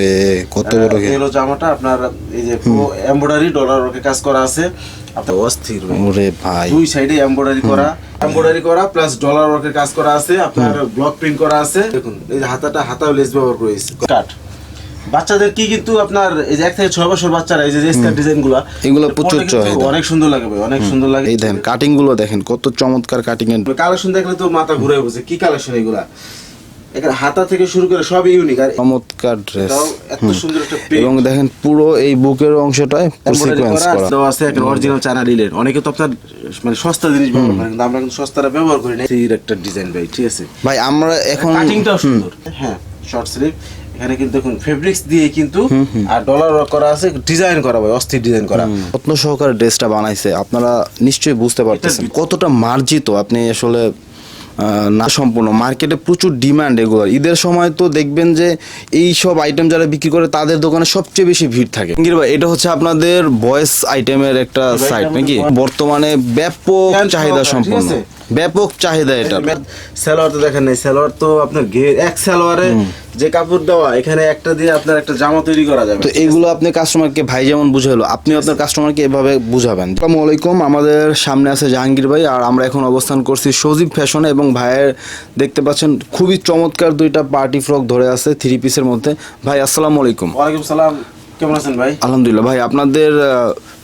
ওরে কত বড় এই ঘের হলো জামাটা আপনার এই যে এমব্রয়ডারি ডলার ওকে কাজ করা আছে। আপনার অস্থির ওরে ভাই। দুই সাইডে এমব্রয়ডারি করা। এমব্রয়ডারি করা প্লাস ডলার ওয়ার্কের কাজ করা আছে। আপনার ব্লক প্রিন্ট করা আছে। দেখুন এই যে হাতাটা হাতাও লেস ব্যবহার করেছে কাট বাচ্চাদের কি কিন্তু আপনার এই যে এক থেকে ছয় বছর বাচ্চারা এই যে স্কার্ট ডিজাইনগুলা এগুলো প্রচুর কিন্তু অনেক সুন্দর লাগে ভাই অনেক সুন্দর লাগে। এই দেখেন কাটিংগুলো দেখেন কত চমৎকার কাটিং কালেকশন দেখলে তো মাথা ঘুরে বসে। কি কালেকশন এগুলা? এখানে হাতা থেকে শুরু করে সব ইউনিক আর চমৎকার ড্রেস এত সুন্দর একটা এবং দেখেন পুরো এই বুকের অংশটায় সিকোয়েন্স করা দেওয়া আছে একটা অরিজিনাল চায়না অনেকে তো আপনার মানে সস্তা জিনিস ব্যবহার করে কিন্তু আমরা কিন্তু সস্তাটা ব্যবহার করি না এই একটা ডিজাইন ভাই ঠিক আছে? ভাই আমরা এখন কাটিংটাও সুন্দর। হ্যাঁ শর্ট স্লিভ এখানে কিন্তু দেখুন ফেব্রিক্স দিয়ে কিন্তু আর ডলার করা আছে ডিজাইন করা ভাই অস্থির ডিজাইন করা। যত্ন সহকারে ড্রেসটা বানাইছে। আপনারা নিশ্চয়ই বুঝতে পারতেছেন কতটা মার্জিত আপনি আসলে না সম্পূর্ণ। মার্কেটে প্রচুর ডিমান্ড এগুলো ঈদের সময় তো দেখবেন যে এই সব আইটেম যারা বিক্রি করে তাদের দোকানে সবচেয়ে বেশি ভিড় থাকে। ভাই এটা হচ্ছে আপনাদের বয়েস আইটেমের একটা সাইট নাকি? বর্তমানে ব্যাপক চাহিদা সম্পূর্ণ সম্পন্ন? ব্যাপক চাহিদা এটা। সালোয়ার তো দেখেন নাই সালোয়ার তো আপনার ঘের এক সালোয়ারে যে কাপড় দেওয়া এখানে একটা দিয়ে আপনার একটা জামা তৈরি করা যাবে। তো এগুলো আপনি কাস্টমারকে ভাই যেমন বুঝাইলো আপনি আপনার কাস্টমারকে এভাবে বুঝাবেন। আসসালামু আলাইকুম আমাদের সামনে আছে জাহাঙ্গীর ভাই আর আমরা এখন অবস্থান করছি সজীব ফ্যাশনে এবং ভাইয়ের দেখতে পাচ্ছেন খুবই চমৎকার দুইটা পার্টি ফ্রক ধরে আছে থ্রি পিসের মধ্যে। ভাই আসসালামু আলাইকুম। ওয়ালাইকুম সালাম কেমন আছেন ভাই? আলহামদুলিল্লাহ ভাই আপনাদের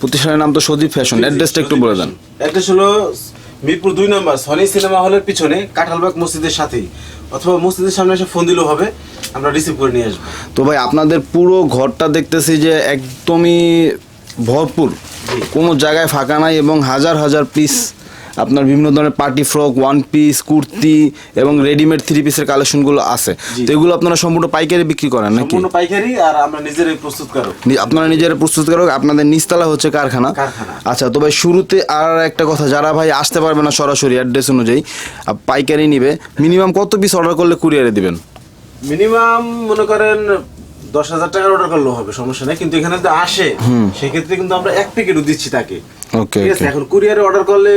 প্রতিষ্ঠানের নাম তো সজীব ফ্যাশন অ্যাড্রেসটা একটু বলে দেন। অ্যাড্রেস হলো মিরপুর দুই নম্বর সনি সিনেমা হলের পিছনে কাঁঠালবাগ মসজিদের সাথেই। অথবা মসজিদের সামনে এসে ফোন দিলেও হবে আমরা রিসিভ করে নিয়ে আসব। তো ভাই আপনাদের পুরো ঘরটা দেখতেছি যে একদমই ভরপুর। কোনো জায়গায় ফাঁকা নাই এবং হাজার হাজার পিস আপনার বিভিন্ন ধরনের party frock one piece kurti এবং রেডিমেড থ্রি পিসের কালেকশনগুলো আছে। তো এগুলো আপনারা সম্পূর্ণ পাইকারি বিক্রি করেন নাকি? সম্পূর্ণ পাইকারি আর আমরা নিজেরাই প্রস্তুত করো নি- আপনারা নিজেরা প্রস্তুতকারক আপনাদের নিচতলা হচ্ছে কারখানা। কারখানা। আচ্ছা তো ভাই শুরুতে আর একটা কথা যারা ভাই আসতে পারবে না সরাসরি অ্যাড্রেস অনুযায়ী পাইকারি নিবে মিনিমাম কত পিস অর্ডার করলে কুরিয়ারে দিবেন? মিনিমাম মনে করেন দশ হাজার টাকার অর্ডার করলেও হবে সমস্যা নেই। কিন্তু এখানে যদি আসে সেক্ষেত্রে কিন্তু আমরা এক প্যাকেটও দিচ্ছি তাকে। ওকে ঠিক আছে? এখন কুরিয়ারে অর্ডার করলে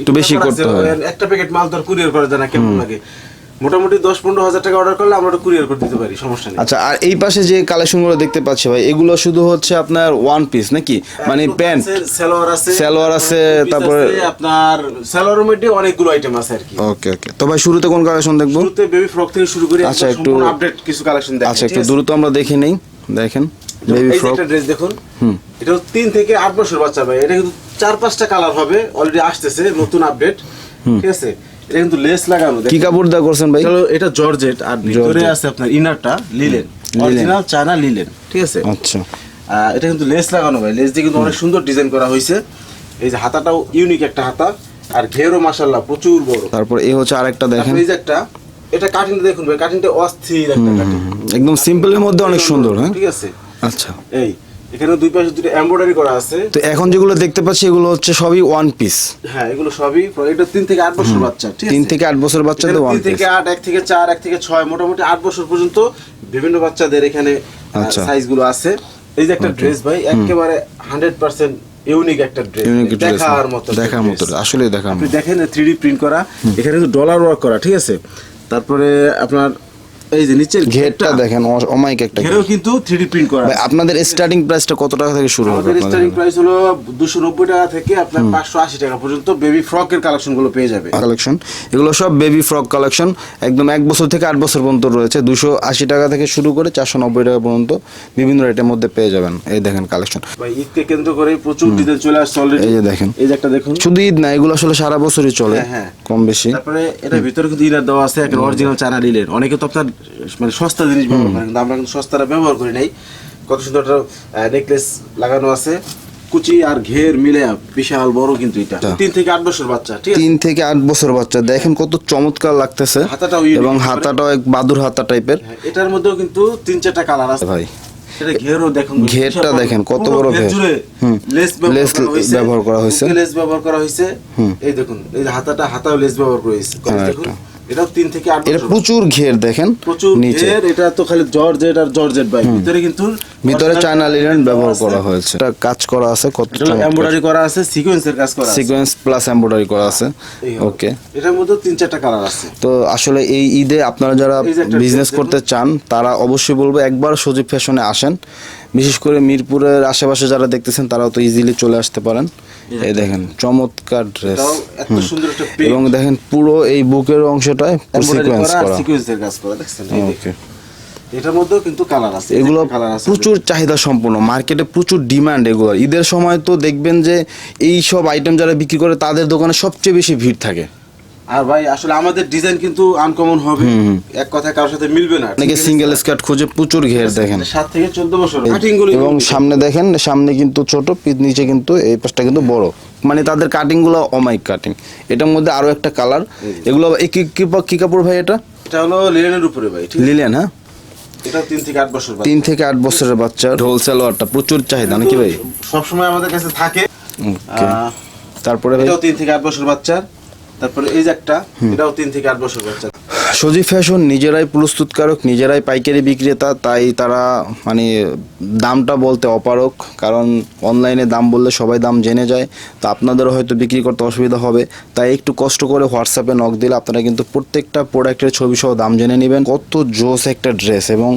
একটু বেশি করতে হয়। একটা প্যাকেট মাল তো কুরিয়ার করা যায় না কেমন লাগে? মোটামুটি দশ পনেরো হাজার টাকা অর্ডার করলে আমরা কুরিয়ার করে দিতে পারি সমস্যা নেই। আচ্ছা আর এই পাশে যে কালেকশনগুলো দেখতে পাচ্ছি ভাই এগুলো শুধু হচ্ছে আপনার ওয়ান পিস নাকি? মানে প্যান্ট সালোয়ার আছে সালোয়ার আছে, তারপরে- আপনার সালোয়ারের মধ্যে অনেকগুলো আইটেম আছে আর কি। ওকে ওকে তো ভাই শুরুতে কোন কালেকশন দেখব? শুরুতে বেবি ফ্রক থেকে শুরু করে আচ্ছা, একটু- আপডেট কিছু কালেকশন দেখেন আচ্ছা একটু দ্রুত আমরা দেখে নেই দেখেন বেবি ফ্রক একটা ড্রেস দেখুন। হুম। এটা তিন থেকে আট বছর বাচ্চা ভাই এটা কিন্তু চার পাঁচটা কালার হবে অলরেডি আসতেছে নতুন আপডেট ঠিক আছে? এটা কিন্তু লেস লাগানো কি কাপড় দেওয়া করছেন ভাই? এটা জর্জেট আর ভিতরে আছে আপনার ইনারটা লিলেন অরিজিনাল চায়না লিলেন ঠিক আছে? আচ্ছা। এটা কিন্তু লেস লাগানো ভাই। লেস দিয়ে কিন্তু অনেক সুন্দর ডিজাইন করা হয়েছে। এই যে হাতাটাও ইউনিক একটা হাতা আর ঘেরও মাশাল্লাহ প্রচুর বড়। তারপর এই হচ্ছে আরেকটা দেখেন। এই যে একটা এটা কাটিংটা দেখুন ভাই কাটিংটা অস্থির একটা কাটিং একদম সিম্পলের মধ্যে অনেক সুন্দর হ্যাঁ? ঠিক আছে? আচ্ছা। এই এখানে দুই পাশে দুটো এমব্রয়ডারি করা আছে। তো এখন যেগুলো দেখতে পাচ্ছি এগুলো হচ্ছে সবই ওয়ান পিস হ্যাঁ এগুলো সবই এটা তিন থেকে আট বছর বাচ্চা ঠিক তিন থেকে আট বছর বাচ্চাদের ওয়ান পিস থেকে আট এক থেকে চার এক থেকে ছয় মোটামুটি আট বছর পর্যন্ত বিভিন্ন বাচ্চাদের এখানে আচ্ছা। সাইজগুলো আছে। এই যে একটা ড্রেস ভাই একেবারে হান্ড্রেড পার্সেন্ট ইউনিক একটা ড্রেস দেখার মতো দেখার মতো আসলে দেখার আপনি মতো। দেখেন থ্রি প্রিন্ট করা। এখানে কিন্তু ডলার ওয়ার্ক করা ঠিক আছে? তারপরে আপনার এই যে নিচের ঘেরটা দেখেন অ- অমায়িক একটা ঘের। ঘেরেও কিন্তু থ্রি প্রিন্ট করা আপনাদের স্টার্টিং প্রাইসটা কত টাকা থেকে শুরু হবে আমাদের স্টার্টিং প্রাইস হলো দুশো নব্বই টাকা থেকে আপনার পাঁচশো আশি টাকা পর্যন্ত বেবি ফ্রকের কালেকশনগুলো পেয়ে যাবে। কালেকশন এগুলো সব বেবি ফ্রক কালেকশন একদম এক বছর থেকে আট বছর পর্যন্ত রয়েছে। দুশো আশি টাকা থেকে শুরু করে চারশো নব্বই টাকা পর্যন্ত বিভিন্ন রেটের মধ্যে পেয়ে যাবেন। এই দেখেন কালেকশন ভাই ঈদকে কেন্দ্র করে প্রচুর ডিজাইন চলে আসছে অলরেডি এই যে দেখেন। এই যে একটা দেখুন। শুধু ঈদ না এগুলো আসলে সারা বছরই চলে হ্যাঁ, হ্যাঁ। কম বেশি। তারপরে এটার ভিতরে কিন্তু ইনার দেওয়া আছে একটা অরিজিনাল চায়না রিলের অনেকে তো আপনার মানে সস্তা জিনিস ব্যবহার করে কিন্তু আমরা কিন্তু সস্তাটা ব্যবহার করি নাই। কত সুন্দর একটা নেকলেস লাগানো আছে। কুচি আর ঘের মিলে বিশাল বড় কিন্তু এটা। আচ্ছা। তিন থেকে আট বছর বাচ্চা ঠিক তিন থেকে আট বছর বাচ্চা। দেখেন কত চমৎকার লাগতেছে। হাতাটাও এবং হাতাটাও এক বাদুর হাতা টাইপের। হ্যাঁ, এটার মধ্যেও কিন্তু তিন চারটা কালার আছে। ভাই সেটা ঘেরও দেখুন। ঘেরটা দেখেন, কত বড় ঘের লেস ব্যবহার করা হয়েছে। লেস ব্যবহার করা হয়েছে। এই দেখুন এই হাতাটা হাতাও লেস ব্যবহার করা হয়েছে। হ্যাঁ, দেখুন একটা। এটাও তিন থেকে আট এটা প্রচুর ঘের দেখেন প্রচুর ঘের, এটা তো খালি জর্জেট আর জর্জেট ভাই ভিতরে কিন্তু ভিতরে চায়না লিনেন ব্যবহার করা হয়েছে। এটা কাজ করা আছে কত এমব্রয়ডারি করা আছে সিকোয়েন্সের কাজ করা আছে। সিকোয়েন্স প্লাস এমব্রয়ডারি করা আছে। ওকে এটার মধ্যে তিন চারটা কালার আছে। তো আসলে এই ঈদে আপনারা যারা বিজনেস করতে চান তারা অবশ্যই বলব একবার সজীব ফ্যাশনে আসেন। বিশেষ করে মিরপুরের আশেপাশে যারা দেখতেছেন তারাও তো ইজিলি চলে আসতে পারেন। এই দেখেন চমৎকার ড্রেস। এবং দেখেন পুরো এই বুকের অংশটায় সিকোয়েন্স করা ওকে এটার মধ্যেও কিন্তু কালার আছে এগুলো প্রচুর চাহিদা সম্পন্ন মার্কেটে প্রচুর ডিমান্ড এগুলো ঈদের সময় তো দেখবেন যে এই সব আইটেম যারা বিক্রি করে তাদের দোকানে সবচেয়ে বেশি ভিড় থাকে। আর ভাই আসলে আমাদের ডিজাইন কিন্তু আনকমন হবে। এক কথায় কারোর সাথে মিলবে না অনেকে সিঙ্গেল স্কার্ট খুঁজে প্রচুর ঘের দেখেন। সাত থেকে চোদ্দ বছর কাটিংগুলো এবং সামনে দেখেন সামনে কিন্তু ছোট পিঠ নিচে কিন্তু এই পাশটা কিন্তু বড়। মানে তাদের কাটিংগুলো অমাইক কাটিং এটার মধ্যে আরও একটা কালার এগুলো এই কি কি কি কাপড় ভাই এটা? এটা হলো লিনেনের উপরে ভাই ঠিক লিলেন হ্যাঁ? এটা তিন থেকে আট বছর তিন থেকে আট বছরের বাচ্চা ঢোল সালোয়ারটা প্রচুর চাহিদা নাকি ভাই? সব সময় আমাদের কাছে থাকে। তারপরে ভাই? তিন থেকে আট বছর বাচ্চার। তারপরে এই যে একটা এটাও তিন থেকে আট বছর বাচ্চা সজীব ফ্যাশন নিজেরাই প্রস্তুতকারক নিজেরাই পাইকারি বিক্রেতা তাই তারা মানে দামটা বলতে অপারক কারণ অনলাইনে দাম বললে সবাই দাম জেনে যায় তো আপনাদেরও হয়তো বিক্রি করতে অসুবিধা হবে। তাই একটু কষ্ট করে হোয়াটসঅ্যাপে নক দিলে আপনারা কিন্তু প্রত্যেকটা প্রোডাক্টের ছবি সহ দাম জেনে নেবেন। কত জোস একটা ড্রেস এবং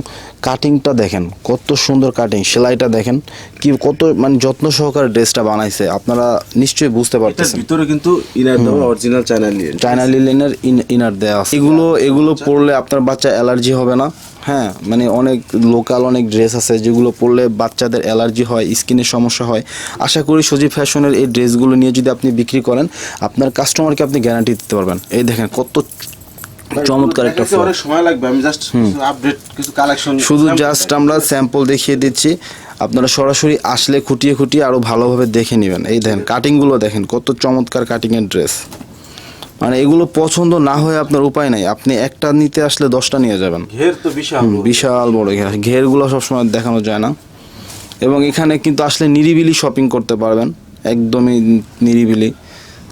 কাটিংটা দেখেন কত সুন্দর কাটিং সেলাইটা দেখেন কি কত মানে যত্ন সহকারে ড্রেসটা বানাইছে আপনারা নিশ্চয়ই বুঝতে পারতেছেন। ভিতরে কিন্তু ইনার দেওয়া অরিজিনাল চায়না লিনেন চায়না লিলেনের ইনার দেওয়া আছে। এগুলো এগুলো পরলে আপনার বাচ্চা অ্যালার্জি হবে না। হ্যাঁ মানে অনেক লোকাল অনেক ড্রেস আছে যেগুলো পরলে বাচ্চাদের অ্যালার্জি হয় স্কিনের সমস্যা হয়। আশা করি সজীব ফ্যাশনের এই ড্রেসগুলো নিয়ে যদি আপনি বিক্রি করেন আপনার কাস্টমারকে আপনি গ্যারান্টি দিতে পারবেন। এই দেখেন কত চমৎকার একটা অনেক সময় লাগবে আমি জাস্ট আপডেট কিছু কালেকশন শুধু জাস্ট আমরা স্যাম্পল দেখিয়ে দিচ্ছি। আপনারা সরাসরি আসলে খুঁটিয়ে খুঁটিয়ে আরও ভালোভাবে দেখে নেবেন। এই দেখেন কাটিংগুলো দেখেন কত চমৎকার কাটিংয়ের ড্রেস মানে এগুলো পছন্দ না হয়ে আপনার উপায় নাই। আপনি একটা নিতে আসলে দশটা নিয়ে যাবেন। ঘের তো বিশাল বিশাল বড় ঘের। ঘেরগুলো সবসময় দেখানো যায় না। এবং এখানে কিন্তু আসলে নিরিবিলি শপিং করতে পারবেন। একদমই নিরিবিলি।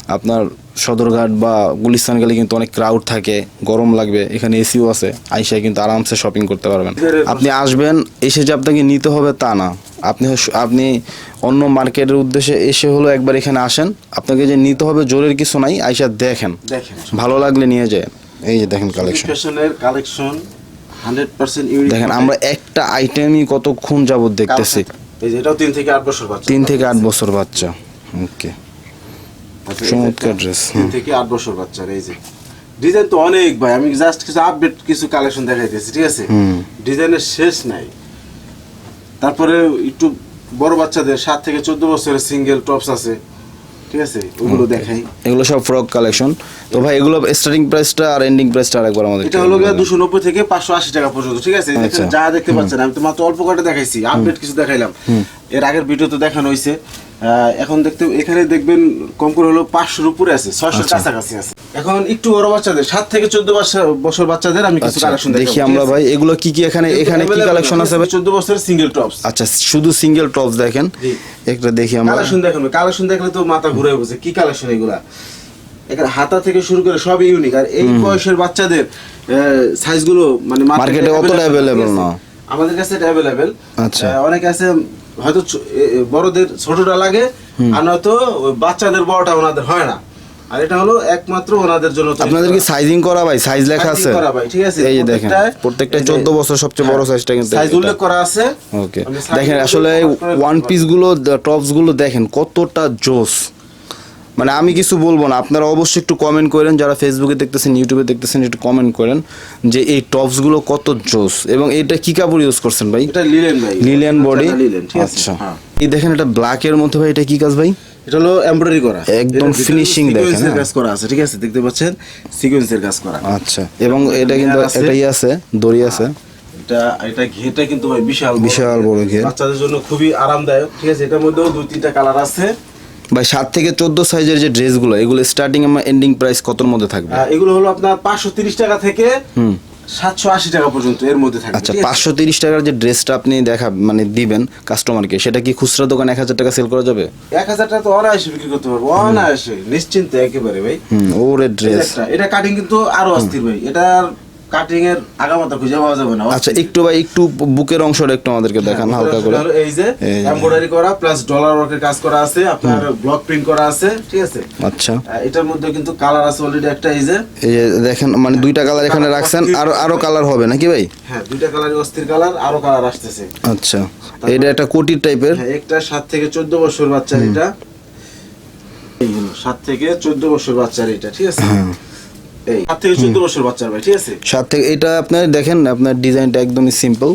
আপনার সদরঘাট বা গুলিস্তান গেলে কিন্তু অনেক ক্রাউড থাকে গরম লাগবে এখানে এসিও আছে আইসায় কিন্তু আরামসে শপিং করতে পারবেন। আপনি আসবেন এসে যে আপনাকে নিতে হবে তা না। আপনি আপনি অন্য মার্কেটের উদ্দেশ্যে এসে হলো একবার এখানে আসেন আপনাকে যে নিতে হবে জোরের কিছু নাই আইসা দেখেন। ভালো লাগলে নিয়ে যায় এই যে দেখেন কালেকশন দেখেন আমরা একটা আইটেমই কতক্ষণ যাবত দেখতেছি? এই তিন থেকে আট বছর বাচ্চা। তিন থেকে আট বছর বাচ্চা। ওকে চমৎকার তিন থেকে আট বছর বাচ্চার এই যে ডিজাইন তো অনেক ভাই আমি জাস্ট কিছু আপডেট কিছু কালেকশন দেখাইতেছি ঠিক আছে? ডিজাইনের শেষ নাই। তারপরে একটু বড় বাচ্চাদের সাত থেকে চোদ্দ বছরের সিঙ্গেল টপস আছে ঠিক আছে? ওগুলো দেখাই। এগুলো সব ফ্রক কালেকশন তো ভাই এগুলো স্টার্টিং প্রাইসটা আর এন্ডিং প্রাইসটা আরেকবার আমাদের এটা হলো গিয়ে দুশো নব্বই থেকে পাঁচশো আশি টাকা পর্যন্ত ঠিক আছে? আচ্ছা। যা দেখতে পাচ্ছেন আমি তো মাত্র অল্প কটা দেখাইছি আপডেট কিছু দেখাইলাম। এর আগের ভিডিও তো দেখানো হয়েছে আহ, এখন দেখতে এখানে দেখবেন কম করে হলো পাঁচশোর উপরে আছে ছয়শোর আচ্ছা। কাছাকাছি আছে। এখন একটু বড় বাচ্চাদের সাত থেকে চোদ্দ বছর বাচ্চাদের আমি কিছু আচ্ছা, কালেকশন দেখি আমরা ভাই এগুলো কি কি এখানে এখানে কি কালেকশন আছে চোদ্দ বছরের সিঙ্গেল টপস আচ্ছা শুধু সিঙ্গেল টপস দেখেন। একটা দেখি আমরা। কালেকশন দেখেন কালেকশন দেখলে তো মাথা ঘুরে বসে কি কালেকশন এগুলা? এখানে হাতা থেকে শুরু করে সবই ইউনিক আর এই বয়সের বাচ্চাদের সাইজগুলো মানে Market-এ অতটা available না। আমাদের কাছে এটা অ্যাভেলেবেল আচ্ছা। অনেকে আছে হয়তো বড়দের ছোটটা লাগে আর নয়তো বাচ্চাদের বড়টা ওনাদের হয় না। আর এটা হলো একমাত্র ওনাদের জন্য আপনাদের কি সাইজিং করা ভাই? সাইজ লেখা আছে? করা ভাই, ঠিক আছে? এই যে দেখেন প্রত্যেকটা এই যে- চোদ্দ বছর সবচেয়ে বড় হ্যাঁ, সাইজটা কিন্তু সাইজ উল্লেখ করা আছে। ওকে দেখেন আসলে ওয়ান পিসগুলো টপসগুলো দেখেন কতটা জোস। মানে আমি কিছু বলব না। আপনারা অবশ্যই একটু কমেন্ট করেন যারা ফেসবুকে দেখতেছেন ইউটিউবে দেখতেছেন একটু কমেন্ট করেন যে এই টপসগুলো কত জোস। এবং এটা কি কাপড় ইউজ করছেন ভাই? এটা লিলেন ভাই। বডি লিলেন আছে। আচ্ছা। হ্যাঁ। এই দেখেন এটা ব্ল্যাক এর মধ্যে ভাই এটা কি কাজ ভাই? এটা হলো এমব্রয়ডারি করা। একদম ভিতরে দেখেন, হ্যাঁ। কাজ করা আছে ঠিক আছে? দেখতে পাচ্ছেন? সিকোয়েন্সের কাজ করা। আচ্ছা। এবং এটা কিন্তু। এটাই আছে দড়ি আছে। এটা এটা ঘেটা কিন্তু ভাই বিশাল বড়। বিশাল বড় ঘের। বাচ্চাদের জন্য খুবই আরামদায়ক ঠিক আছে? এটার মধ্যেও দুই তিনটা কালার আছে। ভাই সাত থেকে চোদ্দ সাইজের যে ড্রেসগুলো এগুলো স্টার্টিং আমার এন্ডিং প্রাইস কতর মধ্যে থাকবে? এগুলো হলো আপনার পাঁচশো তিরিশ টাকা থেকে সাতশো আশি টাকা পর্যন্ত এর মধ্যে থাকবে আচ্ছা পাঁচশো তিরিশ টাকার যে ড্রেসটা আপনি দেখা মানে দিবেন কাস্টমারকে সেটা কি খুচরা দোকান এক হাজার টাকা সেল করা যাবে? এক হাজার টাকা তো অনায়াসে বিক্রি করতে পারব অনায়াসে নিশ্চিন্তে একেবারে ভাই। হুম ওরে ড্রেস এটা কাটিং কিন্তু আরও অস্থির ভাই এটার কাটিং এর আগামাতা খুঁজে পাওয়া যাবে না। আচ্ছা একটু ভাই একটু বুকের অংশটা একটু আমাদেরকে দেখান হ্যাঁ, হালকা করে। এই যে এমব্রয়ডারি করা প্লাস ডলার ওয়ার্কের কাজ করা আছে আপনার ব্লক প্রিন্ট করা আছে ঠিক আছে? আচ্ছা। এটার মধ্যে কিন্তু কালার আছে অলরেডি একটা এই যে। এই দেখেন মানে দুইটা কালার এখানে রাখছেন আরও আরও কালার হবে নাকি ভাই? হ্যাঁ দুইটা কালারই অস্থির কালার আরও কালার আসতেছে। আচ্ছা। এটা একটা কোটির টাইপের হ্যাঁ একটা সাত থেকে চোদ্দ বছর বাচ্চার এটা। এই হলো সাত থেকে চোদ্দ বছর বাচ্চার এটা ঠিক আছে? হ্যাঁ। এই। সাত থেকে চোদ্দ বছর বাচ্চার ভাই ঠিক আছে? সাত থেকে এটা আপনার দেখেন আপনার ডিজাইনটা একদমই সিম্পল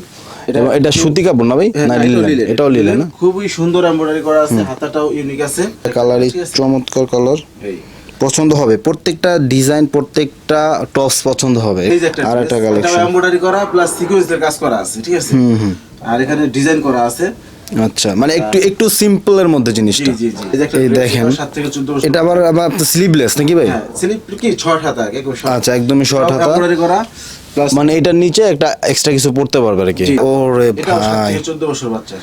এটা- সুতি কাপড় না ভাই? হ্যাঁ, না এটাও লিলেন লিলেন। এটাও লিলেন না? খুবই সুন্দর এমব্রয়ডারি করা আছে হাতাটাও ইউনিক আছে। কালারই চমৎকার কালার পছন্দ হবে। প্রত্যেকটা ডিজাইন প্রত্যেকটা টপস পছন্দ হবে। আর একটা কালেকশন এমব্রয়ডারি করা প্লাস সিকোয়েন্সের কাজ করা আছে ঠিক আছে? আর এখানে ডিজাইন করা আছে। আচ্ছা মানে একটু একটু সিম্পল এর মধ্যে জিনিসটা। এই দেখেন এটা আবার আবার স্লিভলেস নাকি ভাই? হ্যাঁ কি হাতা আচ্ছা একদমই শর্ট হাতা। প্লাস মানে এটার নিচে একটা এক্সট্রা কিছু পড়তে পারবে আর কি। ওরে ভাই।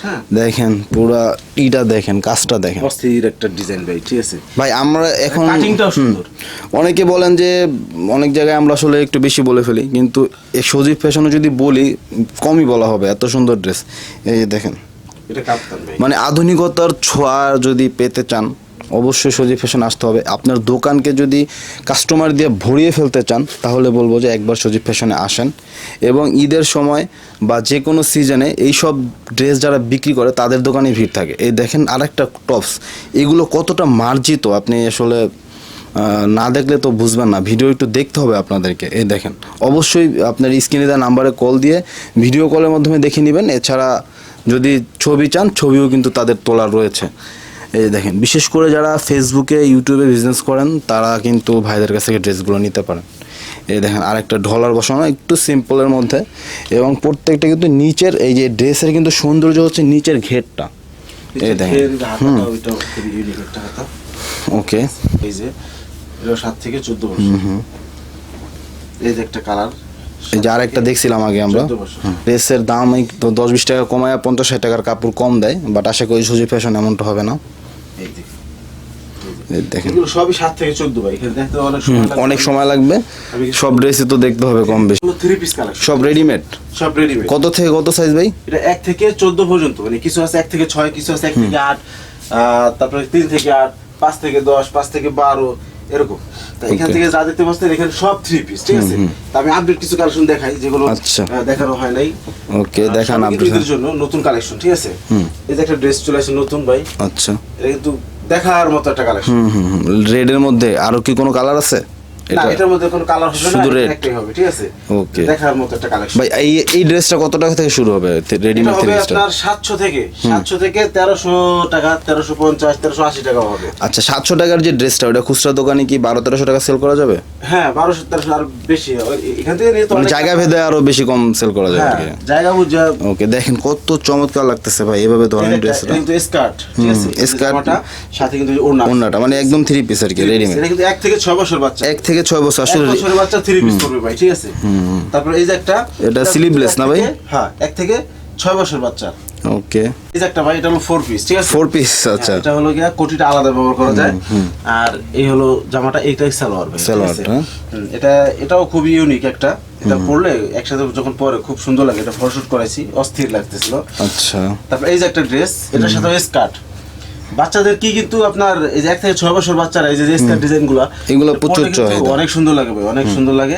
হ্যাঁ। দেখেন পুরা ইটা দেখেন কাজটা দেখেন। অস্থির একটা ডিজাইন ভাই ঠিক আছে। ভাই আমরা এখন সুন্দর। অনেকে বলেন যে অনেক জায়গায় আমরা আসলে একটু বেশি বলে ফেলি কিন্তু সজীব ফ্যাশনে যদি বলি কমই বলা হবে এত সুন্দর ড্রেস এই দেখেন। মানে আধুনিকতার ছোঁয়া যদি পেতে চান, অবশ্যই সজীব ফ্যাশন আসতে হবে। আপনার দোকানকে যদি কাস্টমার দিয়ে ভরিয়ে ফেলতে চান, তাহলে বলব যে একবার সজীব ফ্যাশনে আসেন। এবং ঈদের সময় বা যে কোনো সিজনে এই সব ড্রেস যারা বিক্রি করে, তাদের দোকানে ভিড় থাকে। এই দেখেন আরেকটা টপস এগুলো কতটা মার্জিত, আপনি আসলে না দেখলে তো বুঝবেন না। ভিডিও একটু দেখতে হবে আপনাদেরকে। এই দেখেন। অবশ্যই আপনার স্ক্রিনে দেওয়া নাম্বারে কল দিয়ে ভিডিও কলের মাধ্যমে দেখে নেবেন। এছাড়া যদি ছবি চান ছবিও কিন্তু তাদের তোলার রয়েছে। এই দেখেন বিশেষ করে যারা ফেসবুকে ইউটিউবে বিজনেস করেন তারা কিন্তু ভাইদের কাছ থেকে ড্রেসগুলো নিতে পারেন। এই দেখেন আরেকটা ঢলার বসানো একটু সিম্পলের মধ্যে। এবং প্রত্যেকটা কিন্তু নিচের এই যে ড্রেসের কিন্তু সৌন্দর্য হচ্ছে নিচের ঘেরটা। এই দেখেন ওকে। এই যে এটা সাত থেকে চোদ্দ বছর। এই যে একটা কালার। এই যে আরেকটা দেখছিলাম আগে আমরা। ড্রেসের দাম এই তো দশ বিশ টাকা কমায় পঞ্চাশ ষাট টাকার কাপড় কম দেয় বাট আশা করি সুজি ফ্যাশন এমনটা হবে না। এই যে। এই দেখেন। সবই সাত থেকে চোদ্দ ভাই অনেক সময় লাগবে। সব ড্রেসই তো দেখতে হবে কম বেশি। থ্রি পিস কালেকশন সব রেডিমেড সব রেডিমেড কত থেকে কত সাইজ ভাই? এটা এক থেকে চোদ্দ পর্যন্ত মানে কিছু আছে এক থেকে ছয় কিছু আছে এক থেকে আট আহ, তারপরে তিন থেকে আট পাঁচ থেকে দশ পাঁচ থেকে বারো এরকম। তা এখান থেকে যা দেখতে পাচ্ছেন এখানে সব থ্রি পিস ঠিক আছে? তা আমি আপডেট কিছু কালেকশন দেখাই যেগুলো আচ্ছা। দেখানো হয় নাই। ওকে দেখান ঈদের জন্য নতুন কালেকশন ঠিক আছে? এই যে একটা ড্রেস চলে আসে নতুন ভাই। আচ্ছা। এটা কিন্তু দেখার মতো একটা কালেকশন হুম রেডের মধ্যে আরও কি কোনো কালার আছে? না এটার মধ্যে কোনো কালার হবে শুধু এটা একটাই হবে ঠিক আছে? Okay. দেখার মতো একটা কালেকশন ভাই এই এই ড্রেসটা কত টাকা থেকে শুরু হবে? রেডিমেড হবে থেকে আপনার সাতশো থেকে সাতশো থেকে তেরোশো টাকা তেরোশো পঞ্চাশ তেরোশো আশি টাকা হবে। আচ্ছা সাতশো টাকার যে ড্রেসটা ওটা খুচরা দোকানে কি টাকা সেল করা যাবে? হ্যাঁ বারোশো তেরোশো আর বেশি এখান থেকে নিয়ে তো মানে জায়গা ভেদে আরও বেশি কম সেল করা যাবে হ্যাঁ জায়গা বুঝে ওকে দেখেন কত চমৎকার লাগতেছে ভাই এভাবে ধরেন ড্রেসটা কিন্তু স্কার্ট ঠিক আছে? হুম, সাথে কিন্তু ওড়না। মানে একদম থ্রি পিস আর কি রেডিমেড এটা কিন্তু এক থেকে ছয় বছর বাচ্চা। এক থেকে ছয় বছর আসলে বছরের বাচ্চা থ্রি পিস করবে ভাই ঠিক আছে? তারপর এই যে একটা এটা এক না ভাই? হ্যাঁ এক থেকে ছয় বছর বাচ্চা। ওকে এই যে একটা ভাই এটা হলো ফোর পিস ঠিক আছে? ফোর পিস আচ্ছা। হ্যাঁ, এটা হলো গিয়া কোটিটা আলাদা ব্যবহার করা যায়। আর এই হলো জামাটা এইটাই সালোয়ার ভাই ঠিক সালোয়ার, হ্যাঁ। এটা এটাও খুবই ইউনিক একটা। এটা পরলে একসাথে যখন পরে খুব সুন্দর লাগে এটা ফটোশুট করাইছি অস্থির লাগতেছিল। আচ্ছা। তারপর এই যে একটা ড্রেস এটার সাথে স্কার্ট বাচ্চাদের কি কিন্তু আপনার এই যে এক থেকে ছয় বছর বাচ্চারা এই যে স্কার ডিজাইনগুলা এগুলো প্রচুর অনেক সুন্দর লাগে ভাই অনেক সুন্দর লাগে।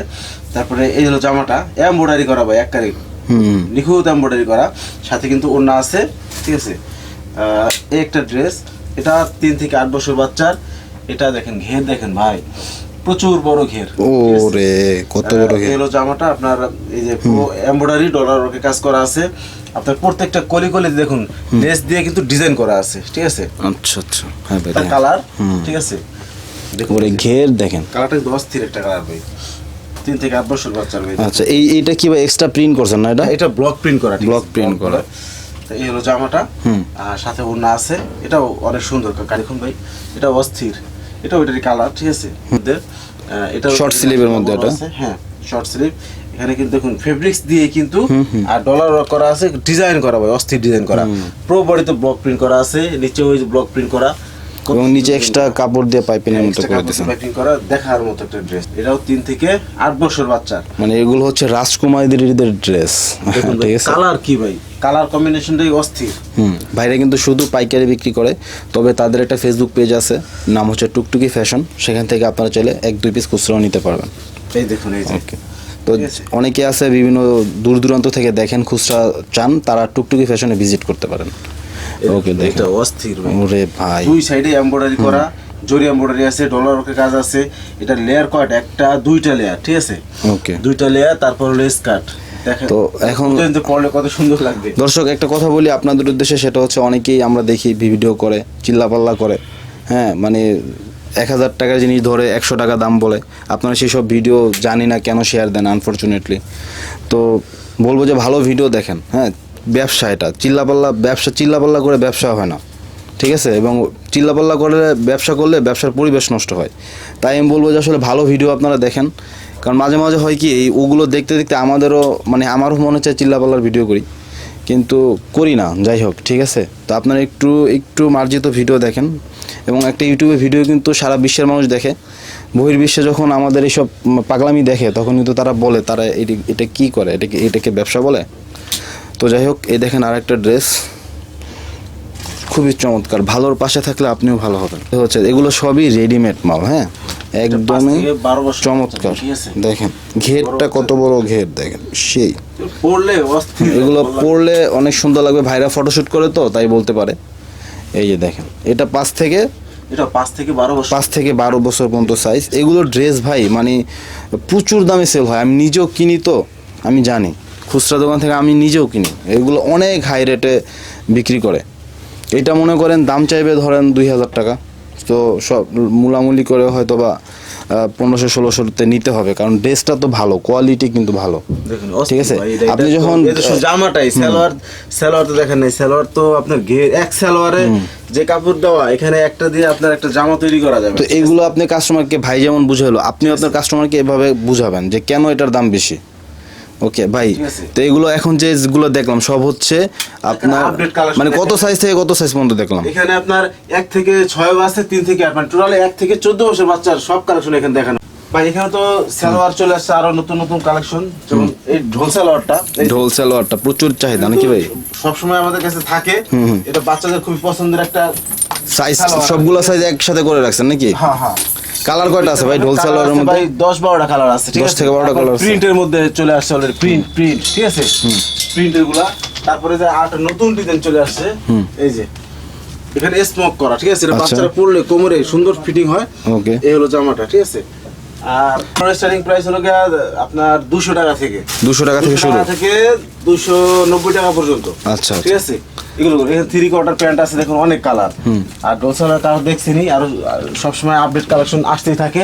তারপরে এই হলো জামাটা এমব্রয়ডারি করা ভাই এক কারি। হুম। নিখুঁত এমব্রয়ডারি করা। সাথে কিন্তু ওড়না আছে ঠিক আছে? আহ, এই একটা ড্রেস এটা তিন থেকে আট বছর বাচ্চার। এটা দেখেন ঘের দেখেন ভাই। প্রচুর বড় ঘের। ও ঠিক আছে? রে কত বড় ঘের। এই হলো জামাটা আপনার এই যে পুরো এমব্রয়ডারি ডলার ওকে কাজ করা আছে। আপনার প্রত্যেকটা কলি কলি দেখুন লেস দিয়ে কিন্তু ডিজাইন করা আছে ঠিক আছে? আচ্ছা আচ্ছা। হ্যাঁ ভাই। কালার ঠিক আছে? দেখুন ওরে ঘের দেখেন। কালারটা কিন্তু অস্থির একটা কালার ভাই। তিন থেকে আট বছর বাচ্চার ভাই। আচ্ছা এই এইটা কি ভাই এক্সট্রা প্রিন্ট করছেন না এটা? এটা ব্লক প্রিন্ট করা আছে? print করা। তো এই হলো জামাটা। আর সাথে ওড়না আছে। এটাও অনেক সুন্দর কারিখন ভাই। এটা অস্থির। এটা ওইটারই কালার ঠিক আছে? এটা শর্ট এর মধ্যে এটা? আছে, হ্যাঁ শর্ট স্লিভ এখানে কিন্তু দেখুন ফেব্রিক্স দিয়ে কিন্তু আর ডলার করা আছে ডিজাইন করা ভাই অস্থির ডিজাইন করা। প্রো বডিতে ব্লক প্রিন্ট করা আছে নিচে ওই ব্লক প্রিন্ট করা। এবং নিচে এক্সট্রা কাপড় দিয়ে পাইপিনের মতো করে দিয়েছেন প্যাকিং করা দেখার মতো একটা ড্রেস এটাও তিন থেকে আট বছর বাচ্চা মানে এগুলো হচ্ছে রাজকুমারীদের ড্রেস দেখুন ঠিক আছে? কালার কি ভাই? কালার কম্বিনেশনটাই অস্থির। হুম বাইরে কিন্তু শুধু পাইকারি বিক্রি করে তবে তাদের একটা ফেসবুক পেজ আছে নাম হচ্ছে টুকটুকি ফ্যাশন সেখান থেকে আপনারা চাইলে এক দুই পিস খুচরাও নিতে পারবেন। এই দেখুন এই যে। ওকে তো। অনেকে আছে বিভিন্ন দূর দূরান্ত থেকে দেখেন খুচরা চান তারা টুকটুকি ফ্যাশনে ভিজিট করতে পারেন। ওকে এটা অস্থির ওরে ভাই। দুই সাইডে এমব্রয়ডারি করা জরি এমব্রয়ডারি আছে ডলার ওকে কাজ আছে এটা লেয়ার কয়টা একটা দুইটা লেয়ার ঠিক আছে? ওকে দুইটা লেয়ার তারপর স্কার্ট দেখেন তো এখন- পরলে কত সুন্দর লাগবে। দর্শক একটা কথা বলি আপনাদের উদ্দেশ্যে সেটা হচ্ছে অনেকেই আমরা দেখি ভিডিও করে চিল্লাপাল্লা করে। হ্যাঁ মানে এক হাজার টাকার জিনিস ধরে একশো টাকা দাম বলে। আপনারা সেই সব ভিডিও জানি না কেন শেয়ার দেন আনফর্চুনেটলি তো বলব যে ভালো ভিডিও দেখেন হ্যাঁ ব্যবসা এটা। চিল্লাপাল্লা ব্যবসা চিল্লাপাল্লা করে ব্যবসা হয় না। ঠিক আছে? এবং চিল্লাপাল্লা করে ব্যবসা করলে ব্যবসার পরিবেশ নষ্ট হয়। তাই আমি বলব যে আসলে ভালো ভিডিও আপনারা দেখেন। কারণ মাঝে মাঝে হয় কি, এই ওগুলো দেখতে দেখতে আমাদেরও মানে আমারও মনে হচ্ছে চিল্লাপাল্লার ভিডিও করি। কিন্তু করি না, যাই হোক, ঠিক আছে? তো আপনারা একটু একটু মার্জিত ভিডিও দেখেন। এবং একটা ইউটিউবে ভিডিও কিন্তু সারা বিশ্বের মানুষ দেখে। বহির্বিশ্বে যখন আমাদের এইসব পাগলামি দেখে তখন কিন্তু তারা বলে, তারা এটি, এটা কি করে? এটাকে এটাকে ব্যবসা বলে? তো যাই হোক, এই দেখেন আর একটা ড্রেস খুবই চমৎকার, ভালোর পাশে থাকলে আপনিও ভালো হবেন। হচ্ছে, এগুলো সবই রেডিমেড মাল হ্যাঁ? একদমই চমৎকার। দেখেন ঘেরটা কত বড় ঘের দেখেন সেই। পড়লে এগুলো। পরলে অনেক সুন্দর লাগবে। ভাইরা ফটোশুট করে তো তাই বলতে পারে। এই যে দেখেন এটা পাঁচ থেকে এটা পাঁচ থেকে বারো বছর। পাঁচ থেকে বারো বছর পর্যন্ত সাইজ এগুলো ড্রেস ভাই মানে প্রচুর দামে সেল হয়। আমি নিজেও কিনি তো আমি জানি। খুচরা দোকান থেকে আমি নিজেও কিনি। এগুলো অনেক হাই রেটে বিক্রি করে। এটা মনে করেন দাম চাইবে ধরেন দুই হাজার টাকা। তো সব মূলামূলি করে হয়তো বা পনেরোশো ষোলোশোতে নিতে হবে কারণ ড্রেসটা তো ভালো কোয়ালিটি কিন্তু ভালো। ঠিক আছে? আপনি যখন- জামাটাই সালোয়ার সালোয়ার তো দেখেন নাই সালোয়ার তো আপনার ঘের এক সালোয়ারে যে কাপড় দেওয়া এখানে একটা দিয়ে আপনার একটা জামা তৈরি করা যাবে। তো এগুলো আপনি কাস্টমারকে ভাই যেমন বুঝালো আপনি আপনার কাস্টমারকে এভাবে বুঝাবেন যে কেন এটার দাম বেশি? ওকে ভাই তো এগুলো এখন যে যেগুলো দেখলাম সব হচ্ছে আপনার মানে কত সাইজ থেকে কত সাইজ পর্যন্ত দেখলাম? এখানে আপনার এক থেকে ছয় আছে তিন থেকে আট মানে টোটাল এক থেকে চোদ্দ বছর বাচ্চার সব কালেকশন এখানে দেখানো। ভাই এখানে তো সালোয়ার চলে আসছে আরও নতুন নতুন কালেকশন যেমন এই ঢোল সালোয়ারটা। এই ঢোল সালোয়ারটা প্রচুর চাহিদা নাকি ভাই? সবসময় আমাদের কাছে থাকে। এটা বাচ্চাদের খুবই পছন্দের একটা সাইজ। সবগুলো সাইজ একসাথে করে রাখছেন নাকি? হ্যাঁ হ্যাঁ। কালার কয়টা আছে ভাই? ঢোল সালোয়ারের মধ্যে? ভাই 10 12টা কালার আছে ঠিক আছে? 10 থেকে 12টা কালার আছে। প্রিন্টের মধ্যে চলে আসছে অলরেডি প্রিন্ট প্রিন্ট ঠিক আছে? প্রিন্টেরগুলা তারপরে যে আট নতুন ডিজাইন চলে আসছে এই যে এখানে স্মোক করা ঠিক আছে? এটা আচ্ছা। বাচ্চারা পরলে কোমরে সুন্দর ফিটিং হয়। ওকে এই হলো জামাটা ঠিক আছে? আর স্টার্টিং প্রাইস হলো আপনার 200 টাকা থেকে। 200 টাকা থেকে শুরু। থেকে 290 টাকা পর্যন্ত। আচ্ছা, ঠিক আছে? এগুলো এখানে থ্রি কোয়ার্টার প্যান্ট আছে দেখুন অনেক কালার আর দেখছিনি আর সবসময় আপডেট কালেকশন আসতেই থাকে।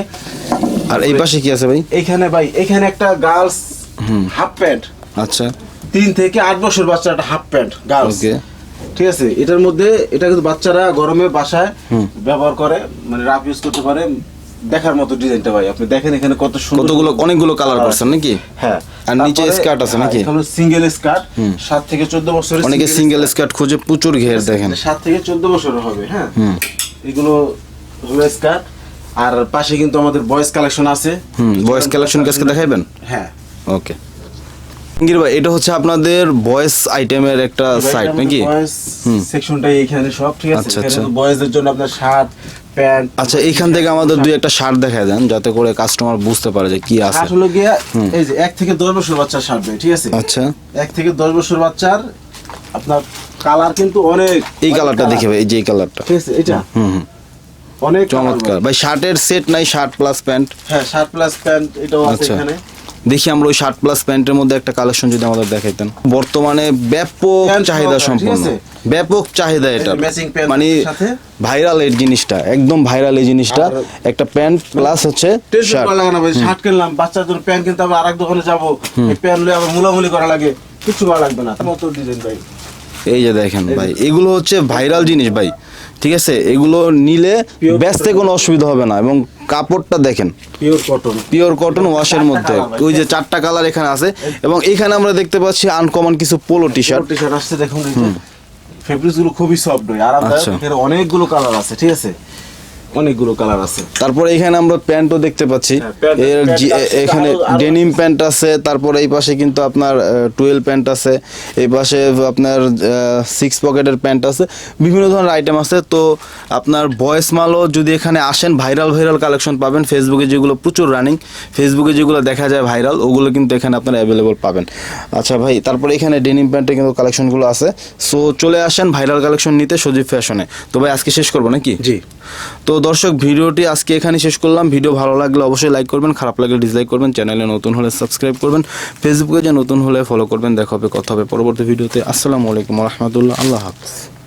আর এই পাশে কি আছে ভাই? এখানে ভাই এখানে একটা গার্লস হাফ প্যান্ট আচ্ছা। তিন থেকে আট বছর বাচ্চা একটা হাফ প্যান্ট গার্লস ঠিক আছে? এটার মধ্যে এটা কিন্তু বাচ্চারা গরমে বাসায় ব্যবহার করে মানে রাফ ইউজ করতে পারে দেখার মতো ডিজাইনটা ভাই আপনি দেখেন এখানে কত সুন্দর কতগুলো অনেকগুলো কালার করছেন নাকি? হ্যাঁ আর নিচে skirt আছে নাকি? এখানে সিঙ্গেল স্কার্ট সাত থেকে চোদ্দ বছরের অনেকে সিঙ্গেল স্কার্ট খুঁজে প্রচুর ঘের দেখেন। সাত থেকে চোদ্দ বছর হবে হ্যাঁ? এগুলো হলো স্কার্ট আর পাশে কিন্তু আমাদের বয়েজ কালেকশন আছে। হুম ভয়েস কালেকশন কাছে দেখাবেন হ্যাঁ। ওকে। গির ভাই এটা হচ্ছে আপনাদের ভয়েস আইটেমের একটা সাইট নাকি? সেকশনটাই এখানে সব ঠিক আছে? আচ্ছা, এখানে আচ্ছা। তো বয়েজদের জন্য আপনার শার্ট প্যান্ট। আচ্ছা এইখান থেকে আমাদের দুই একটা শার্ট দেখায় দেন যাতে করে কাস্টমার বুঝতে পারে যে কি আছে। হলো গিয়া এই যে এক থেকে দশ বছর বাচ্চার শার্ট ঠিক আছে? আচ্ছা। এক থেকে দশ বছর বাচ্চার আপনার কালার কিন্তু অনেক এই কালারটা দেখে ভাই এই যে এই কালারটা ঠিক আছে এটা হুম অনেক চমৎকার। ভাই। ভাই শার্টের সেট নাই শার্ট প্লাস প্যান্ট হ্যাঁ শার্ট প্লাস প্যান্ট এটাও আছে আচ্ছা। এখানে। দেখি আমরা ওই শার্ট প্লাস প্যান্টের মধ্যে একটা কালেকশন যদি আমাদের দেখাইতেন। বর্তমানে ব্যাপক চাহিদা সম্পন্ন। ব্যাপক চাহিদা এটা মানে ভাইরাল এই জিনিসটা একদম ভাইরাল এই জিনিসটা। একটা প্যান্ট প্লাস হচ্ছে শার্ট কিনলাম বাচ্চার জন্য প্যান্ট কিনতে হবে আরেক দোকানে যাব এই প্যান্ট লয়ে আবার মুলামুলি করা লাগে কিছু করা লাগবে না। মতো ডিজাইন ভাই। এই যে দেখেন ভাই এগুলো হচ্ছে ভাইরাল জিনিস ভাই ঠিক আছে? এগুলো নিলে ব্যস্তে কোনো অসুবিধা হবে না এবং কাপড়টা দেখেন। পিওর কটন পিওর কটন ওয়াশের মধ্যে। ওই যে চারটা কালার এখানে আছে। এবং এখানে আমরা দেখতে পাচ্ছি আনকমন কিছু polo T shirt T shirt আসছে দেখুন ফেব্রিক্সগুলো খুবই সফট হয়। আরামদায়ক এর অনেকগুলো কালার আছে ঠিক আছে? অনেকগুলো কালার আছে। তারপরে এখানে আমরা প্যান্টও দেখতে পাচ্ছি। হ্যাঁ, এর এখানে ডেনিম প্যান্ট আছে তারপরে এই পাশে কিন্তু আপনার টুয়েলভ প্যান্ট আছে এই পাশে আপনার সিক্স পকেটের প্যান্ট আছে বিভিন্ন ধরনের আইটেম আছে। তো আপনার বয়েস মালও যদি এখানে আসেন ভাইরাল ভাইরাল কালেকশন পাবেন। ফেসবুকে যেগুলো প্রচুর রানিং ফেসবুকে যেগুলো দেখা যায় ভাইরাল ওগুলো কিন্তু এখানে আপনারা অ্যাভেলেবল পাবেন। আচ্ছা ভাই তারপরে এখানে ডেনিম প্যান্টের কিন্তু কালেকশনগুলো আছে। সো চলে আসেন ভাইরাল কালেকশন নিতে সজীব ফ্যাশনে তো ভাই আজকে শেষ করব নাকি? জি। তো দর্শক, ভিডিওটি আজকে এখানে শেষ করলাম। ভিডিও ভালো লাগলে অবশ্যই লাইক করবেন, খারাপ লাগলে ডিসলাইক করবেন। চ্যানেলে নতুন হলে সাবস্ক্রাইব করবেন। ফেসবুকে যে নতুন হলে ফলো করবেন। দেখা হবে, কথা হবে পরবর্তী ভিডিওতে। আসসালামু আলাইকুম রহমতুল্লাহ। আল্লাহ হাফিজ।